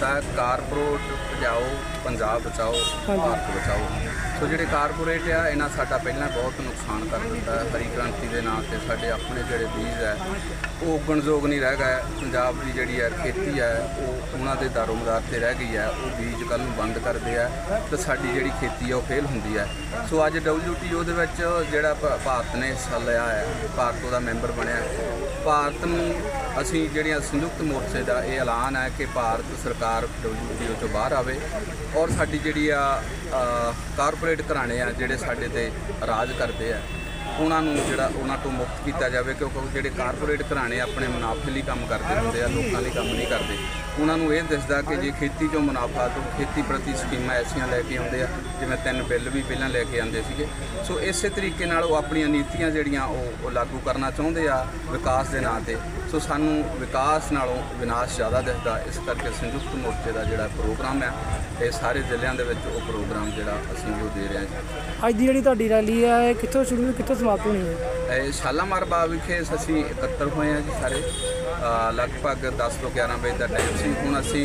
ਦਿੱਤਾ ਹੈ ਕਾਰਪੋਰੇਟ ਭਜਾਓ ਪੰਜਾਬ ਬਚਾਓ ਭਾਰਤ ਬਚਾਓ। ਸੋ ਜਿਹੜੇ ਕਾਰਪੋਰੇਟ ਆ ਇਹਨਾਂ ਸਾਡਾ ਪਹਿਲਾਂ ਬਹੁਤ ਨੁਕਸਾਨ ਕਰ ਦਿੱਤਾ ਹੈ ਹਰੀ ਕ੍ਰਾਂਤੀ ਦੇ ਨਾਂ ਤੇ ਸਾਡੇ ਆਪਣੇ ਜਿਹੜੇ ਬੀਜ ਹੈ ਉਹ ਉੱਗਣਯੋਗ ਨਹੀਂ ਰਹਿ ਗਏ। ਪੰਜਾਬ ਦੀ ਜਿਹੜੀ ਹੈ ਖੇਤੀ ਹੈ ਉਹ ਉਹਨਾਂ ਦੇ ਦਾਰੋਮਦਾਰ ਤੇ ਰਹਿ ਗਈ ਹੈ ਉਹ ਬੀਜ ਕੱਲ ਨੂੰ ਬੰਦ ਕਰਦੇ ਆ ਤੇ ਸਾਡੀ ਜਿਹੜੀ ਖੇਤੀ ਹੈ ਉਹ ਫੇਲ ਹੁੰਦੀ ਹੈ। ਸੋ ਅੱਜ WTO ਦੇ ਵਿੱਚ ਜਿਹੜਾ ਭਾਰਤ ਨੇ ਹਿੱਸਾ ਲਿਆ ਹੈ ਭਾਰਤ ਉਹਦਾ ਮੈਂਬਰ ਬਣਿਆ ਭਾਰਤ ਨੂੰ ਅਸੀਂ ਜਿਹੜੀਆਂ ਸੰਯੁਕਤ ਮੋਰਚੇ ਦਾ ਇਹ ਐਲਾਨ ਹੈ ਕਿ ਭਾਰਤ ਸਰਕਾਰ WTO ਤੋਂ ਬਾਹਰ ਆਵੇ ਔਰ ਸਾਡੀ ਜਿਹੜੀ ਆ ਕਾਰਪੋਰੇਟ ਘਰਾਣੇ ਆ ਜਿਹੜੇ ਸਾਡੇ ਤੇ ਰਾਜ ਕਰਦੇ ਆ ਉਹਨਾਂ ਨੂੰ ਜਿਹੜਾ ਉਹਨਾਂ ਤੋਂ ਮੁਕਤ ਕੀਤਾ ਜਾਵੇ, ਕਿਉਂਕਿ ਜਿਹੜੇ ਕਾਰਪੋਰੇਟ ਘਰਾਣੇ ਆਪਣੇ ਮੁਨਾਫੇ ਲਈ ਕੰਮ ਕਰਦੇ ਹੁੰਦੇ ਆ, ਲੋਕਾਂ ਲਈ ਕੰਮ ਨਹੀਂ ਕਰਦੇ। ਉਹਨਾਂ ਨੂੰ ਇਹ ਦਿਸਦਾ ਕਿ ਜੇ ਖੇਤੀ ਚੋਂ ਮੁਨਾਫਾ, ਤੋਂ ਖੇਤੀ ਪ੍ਰਤੀ ਸਕੀਮਾਂ ਐਸੀਆਂ ਲੈ ਕੇ ਆਉਂਦੇ ਆ, ਜਿਵੇਂ ਤਿੰਨ ਬਿੱਲ ਵੀ ਪਹਿਲਾਂ ਲੈ ਕੇ ਆਉਂਦੇ ਸੀਗੇ। ਸੋ ਇਸੇ ਤਰੀਕੇ ਨਾਲ ਉਹ ਆਪਣੀਆਂ ਨੀਤੀਆਂ ਜਿਹੜੀਆਂ ਉਹ ਲਾਗੂ ਕਰਨਾ ਚਾਹੁੰਦੇ ਆ ਵਿਕਾਸ ਦੇ ਨਾਂ ਤੇ। ਸੋ ਸਾਨੂੰ ਵਿਕਾਸ ਨਾਲੋਂ ਵਿਨਾਸ਼ ਜ਼ਿਆਦਾ ਦਿਸਦਾ ਇਸ ਕਰਕੇ ਸੰਯੁਕਤ ਮੋਰਚੇ ਦਾ ਜਿਹੜਾ ਪ੍ਰੋਗਰਾਮ ਹੈ ਇਹ ਸਾਰੇ ਜ਼ਿਲ੍ਹਿਆਂ ਦੇ ਵਿੱਚ ਉਹ ਪ੍ਰੋਗਰਾਮ ਜਿਹੜਾ ਅਸੀਂ ਉਹ ਦੇ ਰਹੇ ਹਾਂ ਜੀ। ਅੱਜ ਦੀ ਜਿਹੜੀ ਤੁਹਾਡੀ ਰੈਲੀ ਹੈ ਇਹ ਕਿੱਥੋਂ ਸ਼ੁਰੂ ਕਿੱਥੋਂ ਸਮਾਪਤ ਹੋਣੀ ਹੈ। ਇਹ ਸ਼ਾਲਾਮਾਰ ਬਾਗ ਵਿਖੇ ਅਸੀਂ ਇਕੱਤਰ ਹੋਏ ਹਾਂ ਜੀ ਸਾਰੇ। ਅ, ਲਗਭਗ 10 ਤੋਂ 11 ਵਜੇ ਦਾ ਟਾਈਮ ਸੀ। ਹੁਣ ਅਸੀਂ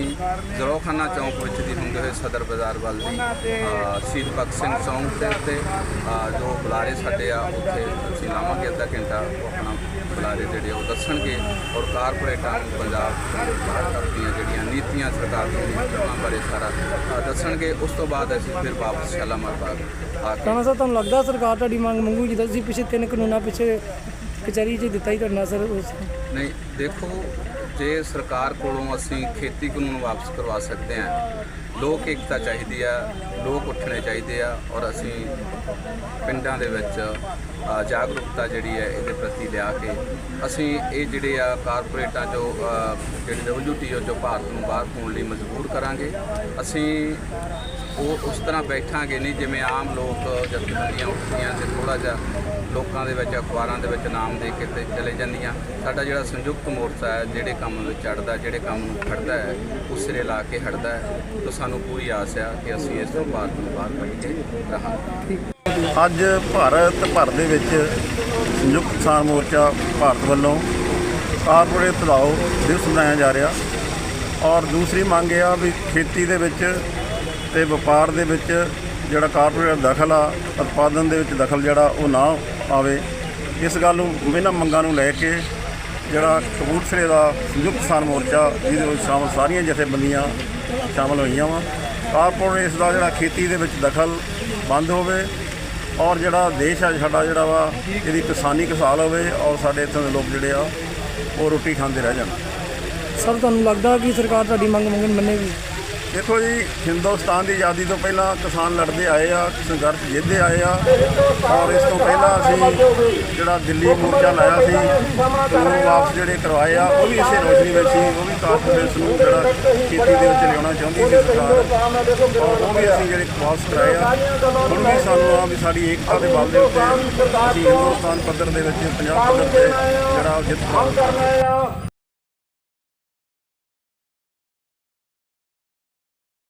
ਜ਼ਰੋਖਾਨਾ ਚੌਂਕ ਵਿੱਚ ਦੀ ਹੁੰਦੇ ਹੋਏ ਸਦਰ ਬਾਜ਼ਾਰ ਵੱਲ ਦੀ ਅ, ਸ਼ਹੀਦ ਭਗਤ ਸਿੰਘ ਚੌਂਕ ਦੇ ਉੱਤੇ ਅ, ਜੋ ਬੁਲਾਰੇ ਸਾਡੇ ਆ ਉੱਥੇ ਅਸੀਂ ਲਾਵਾਂਗੇ ਅੱਧਾ ਘੰਟਾ ਉਹ ਆਪਣਾ ਬੁਲਾਰੇ ਜਿਹੜੇ ਉਹ ਦੱਸਣਗੇ ਔਰ ਕਾਰਪੋਰੇਟਾਂ ਨੂੰ ਪੰਜਾਬ ਕਰਦੀਆਂ ਜਿਹੜੀਆਂ ਨੀਤੀਆਂ ਸਰਕਾਰ ਦੀਆਂ ਨੀਤੀਆਂ ਬਾਰੇ ਸਾਰਾ ਦੱਸਣਗੇ। ਉਸ ਤੋਂ ਬਾਅਦ ਅਸੀਂ ਫਿਰ ਵਾਪਸ ਸ਼ਾਲਾਮਾਰ ਬਾਗ ਆ ਕੇ ਤਾਂ ਸਰ ਤੁਹਾਨੂੰ ਲੱਗਦਾ ਸਰਕਾਰ ਤੁਹਾਡੀ ਮੰਗ ਮੰਗੂ ਜਿੱਦਾਂ ਤੁਸੀਂ ਪਿਛੇ ਤਿੰਨ ਕਾਨੂੰਨਾਂ ਪਿੱਛੇ ਕਚਹਿਰੀ 'ਚ ਦਿੱਤਾ ਹੀ ਤੁਹਾਡਾ ਸਰ ਉਸ ਨਹੀਂ ਦੇਖੋ ਜੇ ਸਰਕਾਰ ਕੋਲੋਂ ਅਸੀਂ ਖੇਤੀ ਕਾਨੂੰਨ ਵਾਪਸ ਕਰਵਾ ਸਕਦੇ ਹਾਂ ਲੋਕ ਏਕਤਾ ਚਾਹੀਦੀ ਆ ਲੋਕ ਉੱਠਣੇ ਚਾਹੀਦੇ ਆ ਔਰ ਅਸੀਂ ਪਿੰਡਾਂ ਦੇ ਵਿੱਚ ਜਾਗਰੂਕਤਾ ਜਿਹੜੀ ਹੈ ਇਹਦੇ ਪ੍ਰਤੀ ਲਿਆ ਕੇ ਅਸੀਂ ਇਹ ਜਿਹੜੇ ਆ ਕਾਰਪੋਰੇਟਾਂ ਜੋ ਅ, ਜਿਹੜੇ WTO ਜੋ ਭਾਰਤ ਨੂੰ ਬਾਹਰ ਪਾਉਣ ਲਈ ਮਜਬੂਰ ਕਰਾਂਗੇ। ਅਸੀਂ ਉਹ ਉਸ ਤਰ੍ਹਾਂ ਬੈਠਾਂਗੇ ਨਹੀਂ ਜਿਵੇਂ ਆਮ ਲੋਕ ਜਥੇਬੰਦੀਆਂ ਉੱਠਦੀਆਂ ਤੇ ਥੋੜਾ ਜਿਹਾ ਲੋਕਾਂ ਦੇ ਵਿੱਚ ਅਖਬਾਰਾਂ ਦੇ ਵਿੱਚ ਨਾਮ ਦੇ ਕੇ ਤੇ ਚਲੇ ਜਾਂਦੀਆਂ। ਸਾਡਾ ਜਿਹੜਾ ਸੰਯੁਕਤ ਮੋਰਚਾ ਹੈ ਜਿਹੜੇ ਕੰਮ ਵਿੱਚ ਚੜਦਾ ਜਿਹੜੇ ਕੰਮ ਨੂੰ ਖੜਦਾ ਹੈ ਉਸ ਸਿਰੇ ਲਾ ਕੇ ਹਟਦਾ ਹੈ। ਤਾਂ ਸਾਨੂੰ ਪੂਰੀ ਆਸ ਆ ਕਿ ਅਸੀਂ ਇਸ ਤੋਂ ਭਾਰਤ ਨੂੰ ਬਾਹਰ ਕੱਢ ਕੇ ਰਹਾਂਗੇ ਅੱਜ ਭਾਰਤ ਭਰ ਦੇ ਵਿੱਚ ਸੰਯੁਕਤ ਕਿਸਾਨ ਮੋਰਚਾ ਭਾਰਤ ਵੱਲੋਂ ਕਾਰਪੋਰੇਟ ਤਲਾਓ ਦਿਵਸ ਮਨਾਇਆ ਜਾ ਰਿਹਾ। ਔਰ ਦੂਸਰੀ ਮੰਗ ਇਹ ਆ ਵੀ ਖੇਤੀ ਦੇ ਵਿੱਚ ਤੇ ਵਪਾਰ ਦੇ ਵਿੱਚ ਜਿਹੜਾ ਕਾਰਪੋਰੇਟ ਦਖਲ ਆ, ਉਤਪਾਦਨ ਦੇ ਵਿੱਚ ਦਖਲ ਜਿਹੜਾ ਉਹ ਨਾ ਆਵੇ। ਇਸ ਗੱਲ ਨੂੰ ਇਹਨਾਂ ਮੰਗਾਂ ਨੂੰ ਲੈ ਕੇ ਜਿਹੜਾ ਕਬੂਤਰੇ ਦਾ ਸੰਯੁਕਤ ਕਿਸਾਨ ਮੋਰਚਾ, ਜਿਹਦੇ ਵਿੱਚ ਸ਼ਾਮਲ ਸਾਰੀਆਂ ਜਥੇਬੰਦੀਆਂ ਸ਼ਾਮਲ ਹੋਈਆਂ ਵਾ। ਕਾਰਪੋਰੇਟ ਇਸ ਦਾ ਜਿਹੜਾ ਖੇਤੀ ਦੇ ਵਿੱਚ ਦਖਲ ਬੰਦ ਹੋਵੇ ਔਰ ਜਿਹੜਾ ਦੇਸ਼ ਆ, ਸਾਡਾ ਜਿਹੜਾ ਵਾ, ਇਹਦੀ ਕਿਸਾਨੀ ਖੁਸ਼ਹਾਲ ਹੋਵੇ ਔਰ ਸਾਡੇ ਇੱਥੋਂ ਦੇ ਲੋਕ ਜਿਹੜੇ ਆ, ਉਹ ਰੋਟੀ ਖਾਂਦੇ ਰਹਿ ਜਾਣ। ਸਰ, ਤੁਹਾਨੂੰ ਲੱਗਦਾ ਕਿ ਸਰਕਾਰ ਤੁਹਾਡੀ ਮੰਗ ਮੰਗਣ ਮੰਨੇਗੀ? ਦੇਖੋ ਜੀ, ਹਿੰਦੁਸਤਾਨ ਦੀ ਆਜ਼ਾਦੀ ਤੋਂ ਪਹਿਲਾਂ ਕਿਸਾਨ ਲੜਦੇ ਆਏ ਆ, ਸੰਘਰਸ਼ ਜਿੱਤਦੇ ਆਏ ਆ ਔਰ ਇਸ ਤੋਂ ਪਹਿਲਾਂ ਅਸੀਂ ਜਿਹੜਾ ਦਿੱਲੀ ਮੋਰਚਾ ਲਾਇਆ ਸੀ ਕਾਨੂੰਨ ਵਾਪਸ ਜਿਹੜੇ ਕਰਵਾਏ ਆ, ਉਹ ਵੀ ਇਸੇ ਰੋਸ਼ਨੀ ਵਿੱਚ ਸੀ, ਉਹ ਵੀ ਕਾਰਪੋਰੇਟ ਨੂੰ ਜਿਹੜਾ ਖੇਤੀ ਦੇ ਵਿੱਚ ਲਿਆਉਣਾ ਚਾਹੁੰਦੀ ਸੀ ਸਰਕਾਰ। ਔਰ ਉਹ ਵੀ ਅਸੀਂ ਜਿਹੜੇ ਵਾਪਸ ਕਰਾਏ ਆ, ਹੁਣ ਵੀ ਸਾਨੂੰ ਆ ਵੀ ਸਾਡੀ ਏਕਤਾ ਦੇ ਬਲ ਦੇ ਉੱਤੇ ਅਸੀਂ ਹਿੰਦੁਸਤਾਨ ਪੱਧਰ ਦੇ ਵਿੱਚ ਪੰਜਾਬ ਪੱਧਰ ਤੇ ਜਿਹੜਾ ਜਿੱਤ ਪ੍ਰਾਪਤ ਕਰਾਂਗੇ